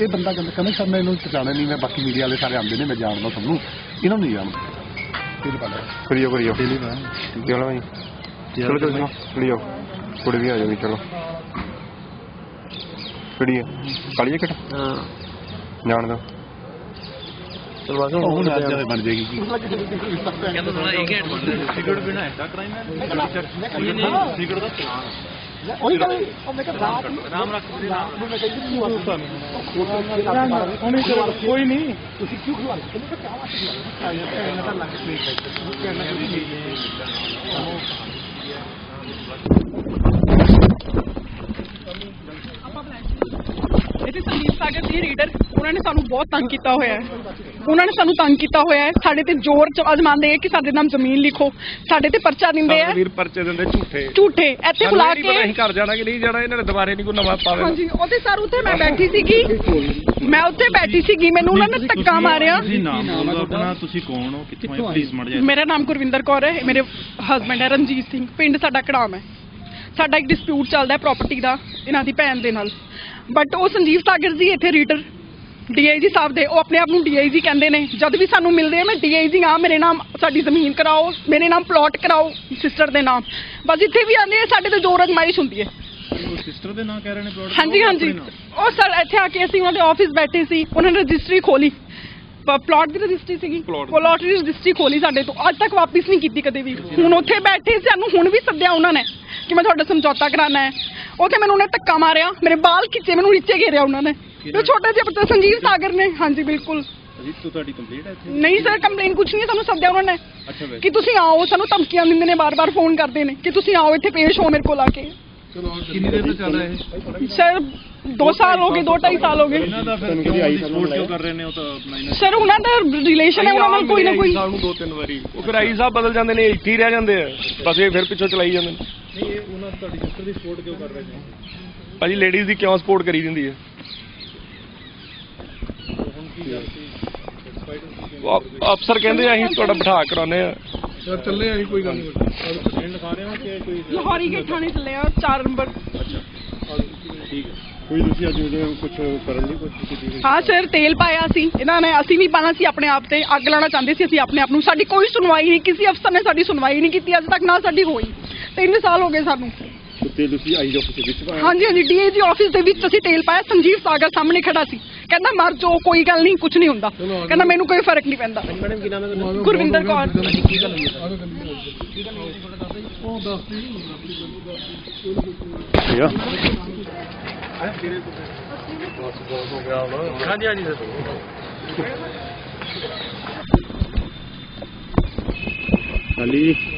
ਇਹ ਬੰਦਾ ਕਹਿੰਦਾ ਕਹਿੰਦਾ ਸਰ ਮੈਂ ਇਹਨੂੰ ਪਛਾਣਿਆ ਨਹੀਂ ਮੈਂ ਬਾਕੀ ਮੀਡੀਆ ਵਾਲੇ ਸਾਰੇ ਆਉਂਦੇ ਨੇ ਮੈਂ ਜਾਣਦਾ ਸਭ ਨੂੰ। ਇਹਨਾਂ ਨੂੰ ਨਹੀਂ ਜਾਣਦਾ। ਇਹ ਪਤਾ ਕਰੀਓ ਕਰੀਓ ਦਾ ਚਲੋ ਭਾਈ ਚਲੋ ਚਲੋ ਚਲੋ ਕਰੀਓ ਕੁੜੀ ਵੀ ਆ ਜਾਊਗੀ ਚਲੋ। ਕਿਹੜੀ ਹੈ। ਕਾਲੀ ਜੈਕਟ ਹਾਂ। ਜਾਣ ਦੋ ਚਲ ਉਹ ਅੱਜ ਹੋਏ ਬਣ ਜਾਏਗੀ ਜੀ ਕਹਿੰਦਾ ਥੋੜਾ ਇੱਕ ਹੈਡ ਸਿਗਰਟ ਬਿਨਾ ਐਸਾ ਕਰਾਈ ਮੈਂ। ਸਿਗਰਟ ਦਾ ਉਹੀ ਗੱਲ ਉਹ ਮੈਂ ਕਿਹਾ ਰਾਤ ਨੂੰ ਰਾਮ ਰਾਮ ਨੂੰ ਮੈਂ ਕਹਿੰਦੀ ਕਿਉਂ ਤੁਹਾਨੂੰ ਉਹਨੇ ਕੋਈ ਨਹੀਂ। ਤੁਸੀਂ ਕਿਉਂ ਖਵਾ ਰਹੇ ਕਹਿੰਦੇ ਕਿਆ ਵਾਸਤੇ ਆਇਆ ਤਾਂ ਇਹਨਾਂ ਦਾ ਲੱਗ ਨਹੀਂ ਹੈ ਕਹਿਣਾ ਇੱਥੇ ਸੰਦੀਪ ਸਾਗਰ ਜੀ ਰੀਡਰ ਉਹਨਾਂ ਨੇ ਸਾਨੂੰ ਬਹੁਤ ਤੰਗ ਕੀਤਾ ਹੋਇਆ ਹੈ। ਉਹਨਾਂ ਨੇ ਸਾਨੂੰ ਤੰਗ ਕੀਤਾ ਹੋਇਆ ਹੈ। ਸਾਡੇ ਤੇ ਜ਼ੋਰ ਚ ਅਜ਼ਮਾਉਂਦੇ ਆ ਕਿ ਸਾਡੇ ਨਾਮ ਜ਼ਮੀਨ ਲਿਖੋ। ਸਾਡੇ ਤੇ ਪਰਚਾ ਦਿੰਦੇ ਆ ਵੀਰ ਪਰਚੇ ਦਿੰਦੇ ਝੂਠੇ। ਝੂਠੇ। ਇੱਥੇ ਬੁਲਾ ਕੇ ਅਸੀਂ ਘਰ ਜਾਣਾ ਕਿ ਨਹੀਂ ਜਾਣਾ ਇਹਨਾਂ ਨੇ ਦੁਬਾਰੇ ਨਹੀਂ ਕੋਈ ਨਵਾਂ ਪਾਵੇ ਹਾਂਜੀ ਉਹਦੇ ਸਰ ਉੱਥੇ ਮੈਂ ਬੈਠੀ ਸੀਗੀ। ਮੈਂ ਉੱਥੇ ਬੈਠੀ ਸੀਗੀ। ਮੈਨੂੰ ਉਹਨਾਂ ਨੇ ਧੱਕਾ ਮਾਰਿਆ। ਤੁਸੀਂ ਨਾਮ ਬੋਲੋ ਆਪਣਾ ਤੁਸੀਂ ਕੌਣ ਹੋ? ਕਿੱਥੋਂ ਆਏ? ਪਲੀਜ਼ ਮੜ ਜਾ ਮੇਰਾ ਨਾਮ ਗੁਰਵਿੰਦਰ ਕੌਰ ਹੈ। ਮੇਰੇ ਹਸਬੰਡ ਹੈ ਰਣਜੀਤ ਸਿੰਘ। ਪਿੰਡ ਸਾਡਾ ਕੜਾਮ ਹੈ। ਸਾਡਾ ਇੱਕ ਡਿਸਪਿਊਟ ਚੱਲਦਾ ਹੈ ਪ੍ਰਾਪਰਟੀ ਦਾ ਇਹਨਾਂ ਦੀ ਭੈਣ ਦੇ ਨਾਲ। ਬਟ ਉਹ ਸੰਜੀਵ ਸਾਗਰ ਜੀ ਇੱਥੇ ਰੀਡਰ ਡੀਆਈਜੀ ਸਾਹਿਬ ਦੇ ਉਹ ਆਪਣੇ ਆਪ ਨੂੰ ਡੀਆਈਜੀ ਕਹਿੰਦੇ ਨੇ। ਜਦ ਵੀ ਸਾਨੂੰ ਮਿਲਦੇ ਆ ਮੈਂ ਡੀਆਈਜੀ ਆ ਮੇਰੇ ਨਾਮ ਸਾਡੀ ਜ਼ਮੀਨ ਕਰਾਓ ਮੇਰੇ ਨਾਮ ਪਲਾਟ ਕਰਾਓ ਸਿਸਟਰ ਦੇ ਨਾਮ। ਬਸ ਇੱਥੇ ਵੀ ਆਉਂਦੇ ਆ ਸਾਡੇ ਤੇ ਜ਼ੋਰ ਅਜਮਾਇਸ਼ ਹੁੰਦੀ ਹੈ। ਉਹ ਸਿਸਟਰ ਦੇ ਨਾਂ ਕਹਿ ਰਹੇ ਨੇ ਪਲਾਟ ਹਾਂਜੀ ਹਾਂਜੀ। ਉਹ ਸਰ ਇੱਥੇ ਆ ਕੇ ਅਸੀਂ ਉਹਨਾਂ ਦੇ ਆਫਿਸ ਬੈਠੇ ਸੀ ਉਹਨਾਂ ਨੇ ਰਜਿਸਟਰੀ ਖੋਲੀ ਪਲਾਟ ਦੀ ਰਜਿਸਟਰੀ ਸੀਗੀ। ਪਲਾਟ ਦੀ। ਰਜਿਸਟਰੀ ਖੋਲੀ ਸਾਡੇ ਤੋਂ। ਅੱਜ ਤੱਕ ਵਾਪਿਸ ਨਹੀਂ ਕੀਤੀ ਕਦੇ ਵੀ। ਹੁਣ ਉੱਥੇ ਬੈਠੇ ਸੀ ਸਾਨੂੰ ਹੁਣ ਵੀ ਸੱਦਿਆ ਉਹਨਾਂ ਨੇ ਕਿ ਮੈਂ ਤੁਹਾਡਾ ਸਮਝੌਤਾ ਕਰਾਣਾ ਹੈ। ਉੱਥੇ ਮੈਨੂੰ ਉਹਨੇ ਧੱਕਾ ਮਾਰਿਆ ਮੇਰੇ ਬਾਲ ਖਿੱਚੇ ਮੈਨੂੰ ਨੀਚੇ ਘੇਰਿਆ ਉਹਨਾਂ ਨੇ। ਤੇ ਛੋਟੇ ਜਿਹੇ ਬੱਚੇ ਸੰਜੀਵ ਸਾਗਰ ਨੇ। ਹਾਂਜੀ ਬਿਲਕੁਲ। ਜੀ ਤੂੰ ਤੁਹਾਡੀ ਕੰਪਲੀਟ ਹੈ ਇੱਥੇ? ਨਹੀਂ ਸਰ ਕੰਪਲੇਨ ਕੁਝ ਨਹੀਂ ਸਾਨੂੰ ਸੱਦਿਆ ਉਹਨਾਂ ਨੇ। ਅੱਛਾ ਵੈਸੇ। ਕਿ ਤੁਸੀਂ ਆਓ ਸਾਨੂੰ ਧਮਕੀਆਂ ਦਿੰਦੇ ਨੇ ਬਾਰ-ਬਾਰ ਫੋਨ ਕਰਦੇ ਨੇ ਕਿ ਤੁਸੀਂ ਆਓ ਇੱਥੇ ਪੇਸ਼ ਹੋ ਮੇਰੇ ਕੋਲ ਆ ਕੇ। ਕਿੰਨੀ ਦੇਰ ਤੋਂ ਚੱਲ ਰਿਹਾ ਇਹ? ਸਰ 2 ਸਾਲ ਹੋ ਗਏ 2.5 ਸਾਲ ਹੋ ਗਏ। ਇਹਨਾਂ ਦਾ ਫਿਰ ਕਿਉਂ ਸਪੋਰਟ ਕਿਉਂ ਕਰ ਰਹੇ ਨੇ ਉਹ ਤਾਂ ਆਪਣਾ ਇਹਨਾਂ ਸਰ ਉਹਨਾਂ ਦਾ ਰਿਲੇਸ਼ਨ ਹੈ ਉਹਨਾਂ ਨਾਲ ਕੋਈ ਨਾ ਕੋਈ। ਸਾਲ ਨੂੰ ਦੋ ਤਿੰਨ ਵਾਰੀ। ਉਹ ਫਿਰ ਆਈ ਸਾਹਿਬ ਬਦਲ ਜਾਂਦੇ ਨੇ ਇੱਥੇ ਹੀ ਰਹਿ ਜਾਂਦੇ ਆ। ਬਸ ਇਹ ਫਿਰ ਪਿੱਛੋਂ ਚਲਾਈ ਜਾਂਦੇ ਨੇ। ਨਹੀਂ ਇਹ ਉਹਨਾਂ ਤੁਹਾਡੀ ਸਿਸਟਰ ਦੀ ਸਪੋਰਟ ਕਿਉਂ ਕਰ ਰਹੇ ਨੇ? ਭਾਜੀ ਲੇਡੀਜ਼ ਦੀ ਕਿਉਂ ਸਪੋਰਟ ਕਰੀ ਦਿੰਦੀ ਹੈ ਹੁਣ ਕੀ ਕਰਤੀ ਸੈਟੀਸਫਾਈਡ ਉਹ ਅਫ- ਅਫਸਰ ਕਹਿੰਦੇ ਆ ਅਸੀਂ ਤੁਹਾਡਾ ਬਿਠਾ ਕਰਾਉਨੇ ਆ। ਸਰ ਚੱਲੇ ਆਂ ਕੋਈ ਗੱਲ ਨਹੀਂ। ਕੰਪਲੇਂਟ ਲਿਖਾ ਰਹੇ ਹੋ ਕਿ ਕੋਈ ਲਾਹੌਰੀ ਗੇਟ ਥਾਣੇ ਚੱਲੇ ਆ 4 ਨੰਬਰ। ਠੀਕ ਹੈ ਕੋਈ ਤੁਸੀਂ ਅੱਜ ਕੁਝ ਕਰਨ ਦੀ ਕੋਸ਼ਿਸ਼ ਕੀਤੀ ਹਾਂ ਸਰ ਤੇਲ ਪਾਇਆ ਸੀ। ਇਹਨਾਂ ਨੇ ਅਸੀਂ ਵੀ ਪਾਣਾ ਸੀ ਆਪਣੇ ਆਪ ਤੇ ਅੱਗ ਲਾਣਾ ਚਾਹੁੰਦੇ ਸੀ ਅਸੀਂ ਆਪਣੇ ਆਪ ਨੂੰ। ਸਾਡੀ ਕੋਈ ਸੁਣਵਾਈ ਨਹੀਂ ਕਿਸੇ ਅਫਸਰ ਨੇ ਸਾਡੀ ਸੁਣਵਾਈ ਨਹੀਂ ਕੀਤੀ ਅੱਜ ਤੱਕ ਨਾ ਸਾਡੀ ਹੋਈ। ਤਿੰਨ ਸਾਲ ਹੋ ਗਏ ਸਾਨੂੰ। ਤੇ ਤੁਸੀਂ ਆਈ ਆਫਿਸ ਦੇ ਵਿੱਚ ਪਾਇਆ ਹਾਂਜੀ ਹਾਂਜੀ ਡੀਏਜੀ ਆਫਿਸ ਦੇ ਵਿੱਚ ਅਸੀਂ ਤੇਲ ਪਾਇਆ ਸੰਜੀਵ ਸਾਗਰ ਸਾਹਮਣੇ ਖੜਾ ਸੀ। ਕਹਿੰਦਾ ਮਰ ਜੋ ਕੋਈ ਗੱਲ ਨਹੀਂ ਕੁਝ ਨਹੀਂ ਹੁੰਦਾ। ਕਹਿੰਦਾ ਮੈਨੂੰ ਕੋਈ ਫ਼ਰਕ ਨਹੀਂ ਪੈਂਦਾ। ਮੈਡਮ ਕੀ ਨਾਮ ਹੈ ਤੁਹਾਡਾ? ਗੁਰਵਿੰਦਰ ਕੌਰ। ਕੀ ਗੱਲ ਹੋਈ? ਹੈ ਠੀਕ ਆ। ਹਾਂਜੀ ਹਾਂਜੀ ਸਰ। ਹਾਂਜੀ।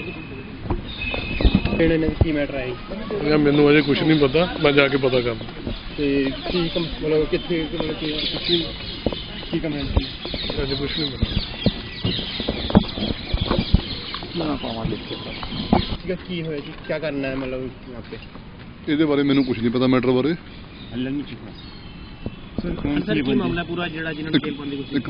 ਜਿਹੜੇ ਕੀ ਮੈਨੂੰ ਅਜੇ ਕੁਝ ਨਹੀਂ ਪਤਾ ਮੈਂ ਜਾ ਕੇ ਪਤਾ ਕਰਦਾ। ਤੇ ਕੀ ਮਤਲਬ ਕਿੱਥੇ ਮਤਲਬ ਕੀ ਕੀ ਕੀ ਕੰਪਲੇਂਟ ਅਜੇ ਕੁਝ ਨਹੀਂ ਪਤਾ। ਨਾ ਪਾਵਾਂ ਲਿਖ ਕੇ। ਕੀ ਹੋਇਆ ਜੀ? ਕੀ ਕਰਨਾ ਹੈ ਮਤਲਬ ਯਹਾਂ पे ਇਹਦੇ ਬਾਰੇ ਮੈਨੂੰ ਕੁਝ ਨਹੀਂ ਪਤਾ ਮੈਟਰ ਬਾਰੇ। ਹੱਲਣ ਨਹੀਂ ਚੁੱਕਾ ਸਰ ਕੌਣ ਸੀ ਮਾਮਲਾ ਪੂਰਾ ਜਿਹੜਾ ਜਿਹਨਾਂ ਨੂੰ ਜੇਲ੍ਹ ਬੰਦੀ ਕੋਸ਼ਿਸ਼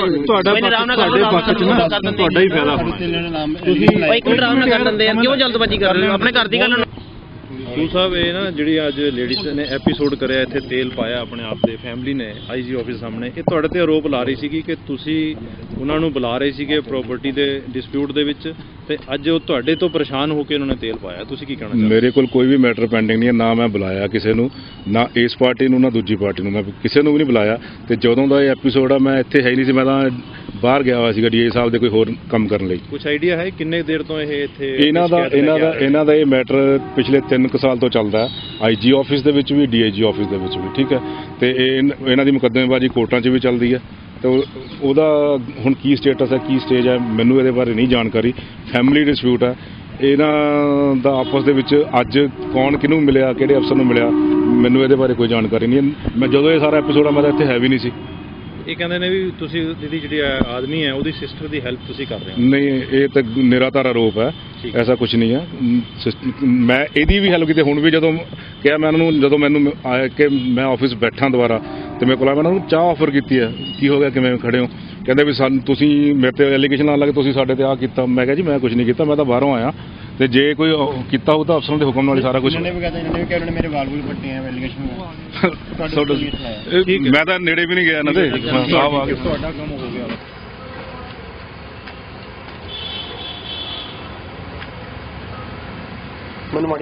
ਤੁਹਾਡਾ ਕੋਈ ਤੁਹਾਡੇ ਪੱਖ ਚ ਨਾ ਤੁਹਾਡਾ ਹੀ ਫਾਇਦਾ ਹੋਣਾ। ਤੁਸੀਂ ਭਾਈ ਮਿੰਟ ਆਰਾਮ ਨਾਲ ਕਰ ਦਿੰਦੇ ਯਾਰ ਕਿਉਂ ਜਲਦਬਾਜ਼ੀ ਕਰ ਰਹੇ ਹੋ? ਆਪਣੇ ਘਰ ਦੀ ਗੱਲ ਨੂੰ ਤੂੰ ਸਾਹਿਬ ਇਹ ਨਾ ਜਿਹੜੀ ਅੱਜ ਲੇਡੀਜ਼ ਨੇ ਐਪੀਸੋਡ ਕਰਿਆ ਇੱਥੇ ਤੇਲ ਪਾਇਆ ਆਪਣੇ ਆਪ ਦੇ ਫੈਮਿਲੀ ਨੇ ਆਈਜੀ ਆਫਿਸ ਸਾਹਮਣੇ। ਇਹ ਤੁਹਾਡੇ ਤੇ ਆਰੋਪ ਲਾ ਰਹੀ ਸੀਗੀ ਕਿ ਤੁਸੀਂ ਉਹਨਾਂ ਨੂੰ ਬੁਲਾ ਰਹੇ ਸੀਗੇ ਪ੍ਰਾਪਰਟੀ ਦੇ ਡਿਸਪਿਊਟ ਦੇ ਵਿੱਚ। ਤੇ ਅੱਜ ਉਹ ਤੁਹਾਡੇ ਤੋਂ ਪਰੇਸ਼ਾਨ ਹੋ ਕੇ ਉਹਨਾਂ ਨੇ ਤੇਲ ਪਾਇਆ। ਤੁਸੀਂ ਕੀ ਕਹਿਣਾ ਚਾਹੁੰਦੇ ਮੇਰੇ ਕੋਲ ਕੋਈ ਵੀ ਮੈਟਰ ਪੈਂਡਿੰਗ ਨਹੀਂ ਹੈ ਨਾ ਮੈਂ ਬੁਲਾਇਆ ਕਿਸੇ ਨੂੰ ਨਾ ਇਸ ਪਾਰਟੀ ਨੂੰ ਨਾ ਦੂਜੀ ਪਾਰਟੀ ਨੂੰ। ਮੈਂ ਕਿਸੇ ਨੂੰ ਵੀ ਨਹੀਂ ਬੁਲਾਇਆ ਤੇ ਜਦੋਂ ਦਾ ਇਹ ਐਪੀਸੋਡ ਆ ਮੈਂ ਇੱਥੇ ਹੈ ਹੀ ਨਹੀਂ ਸੀ ਮੈਂ ਤਾਂ ਬਾਹਰ ਗਿਆ ਹੋਇਆ ਸੀਗਾ ਡੀਏ ਸਾਹਿਬ ਦੇ ਕੋਈ ਹੋਰ ਕੰਮ ਕਰਨ ਲਈ। ਕੁਝ ਆਈਡੀਆ ਹੈ ਕਿੰਨੇ ਦੇਰ ਤੋਂ ਇਹ ਇੱਥੇ ਇਹਨਾਂ ਦਾ ਇਹਨਾਂ ਦਾ? ਇਹਨਾਂ ਦਾ ਇਹ ਮੈਟਰ ਪਿਛਲੇ 3 ਕੁ ਸਾਲ ਤੋਂ ਚੱਲਦਾ ਆਈਜੀ ਆਫਿਸ ਦੇ ਵਿੱਚ ਵੀ ਡੀਆਈਜੀ ਆਫਿਸ ਦੇ ਵਿੱਚ ਵੀ ਠੀਕ ਹੈ। ਤੇ ਇਹ ਇਹਨਾਂ ਦੀ ਮੁਕੱਦਮੇਬਾਜ਼ੀ ਕੋਰਟਾਂ 'ਚ ਵੀ ਚੱਲਦੀ ਹੈ। ਤੇ ਉਹ- ਉਹਦਾ ਹੁਣ ਕੀ ਸਟੇਟਸ ਹੈ ਕੀ ਸਟੇਜ ਹੈ ਮੈਨੂੰ ਇਹਦੇ ਬਾਰੇ ਨਹੀਂ ਜਾਣਕਾਰੀ। ਫੈਮਿਲੀ ਡਿਸਪਿਊਟ ਹੈ। ਇਹਨਾਂ ਦਾ ਆਪਸ ਦੇ ਵਿੱਚ ਅੱਜ ਕੌਣ ਕਿਹਨੂੰ ਮਿਲਿਆ ਕਿਹੜੇ ਅਫਸਰ ਨੂੰ ਮਿਲਿਆ ਮੈਨੂੰ ਇਹਦੇ ਬਾਰੇ ਕੋਈ ਜਾਣਕਾਰੀ ਨਹੀਂ। ਮੈਂ ਜਦੋਂ ਇਹ ਸਾਰਾ ਐਪੀਸੋਡ ਆ ਮੈਂ ਤਾਂ ਇੱਥੇ ਹੈ ਵੀ ਨਹੀਂ ਸੀ। ਇਹ ਕਹਿੰਦੇ ਨੇ ਵੀ ਤੁਸੀਂ ਦੀਦੀ ਜਿਹੜੀ ਆਦਮੀ ਹੈ ਉਹਦੀ ਸਿਸਟਰ ਦੀ ਹੈਲਪ ਤੁਸੀਂ ਕਰ ਰਹੇ ਹੋ। ਨਹੀਂ ਇਹ ਤਾਂ ਨਿਰਾਧਾਰ ਆਰੋਪ ਹੈ। ਐਸਾ ਕੁਝ ਨਹੀਂ ਹੈ। ਮੈਂ ਇਹਦੀ ਵੀ ਹੈਲਪ ਕੀਤੀ। ਹੁਣ ਵੀ ਜਦੋਂ ਕਿਹਾ ਮੈਂ ਉਹਨਾਂ ਨੂੰ ਜਦੋਂ ਮੈਨੂੰ ਆਇਆ ਕਿ ਮੈਂ ਆਫਿਸ ਬੈਠਾ ਦੁਬਾਰਾ ਤੇ ਮੇਰੇ ਕੋਲ ਆ ਮੈਂ ਉਹਨਾਂ ਨੂੰ ਚਾਹ ਆਫਰ ਕੀਤੀ ਹੈ ਕੀ ਹੋ ਗਿਆ ਕਿਵੇਂ ਖੜੇ ਹੋ? ਕਹਿੰਦੇ ਵੀ ਸਾਨੂੰ ਤੁਸੀਂ ਮੇਰੇ ਤੇ ਐਲੀਗੇਸ਼ਨ ਲਾਉਣ ਲੱਗੇ ਤੁਸੀਂ ਸਾਡੇ ਤੇ ਆ ਕੀਤਾ। ਮੈਂ ਕਿਹਾ ਜੀ ਮੈਂ ਕੁਝ ਨਹੀਂ ਕੀਤਾ ਮੈਂ ਤਾਂ ਬਾਹਰੋਂ ਆਇਆ। ਤੇ ਜੇ ਕੋਈ ਕੀਤਾ ਹੋਊ ਤਾਂ ਅਫਸਰਾਂ ਦੇ ਹੁਕਮ ਨਾਲ ਹੀ ਸਾਰਾ ਕੁਝ ਇਹਨਾਂ ਨੇ ਵੀ ਕਹਿੰਦੇ ਇਹਨਾਂ ਨੇ ਵੀ ਕਿਹਾ ਮੇਰੇ ਵਾਲ ਵੂਲ ਪੱਟੇ ਆ ਐਲੀਗੇਸ਼ਨ ਮੈਂ ਤਾਂ ਨੇੜੇ ਵੀ ਨਹੀਂ ਗਿਆ ਇਹਨਾਂ ਦੇ। ਸਾਹਿਬ ਆ ਤੁਹਾਡਾ ਕੰਮ ਹੋ ਗਿਆ। ਮੈਨੂੰ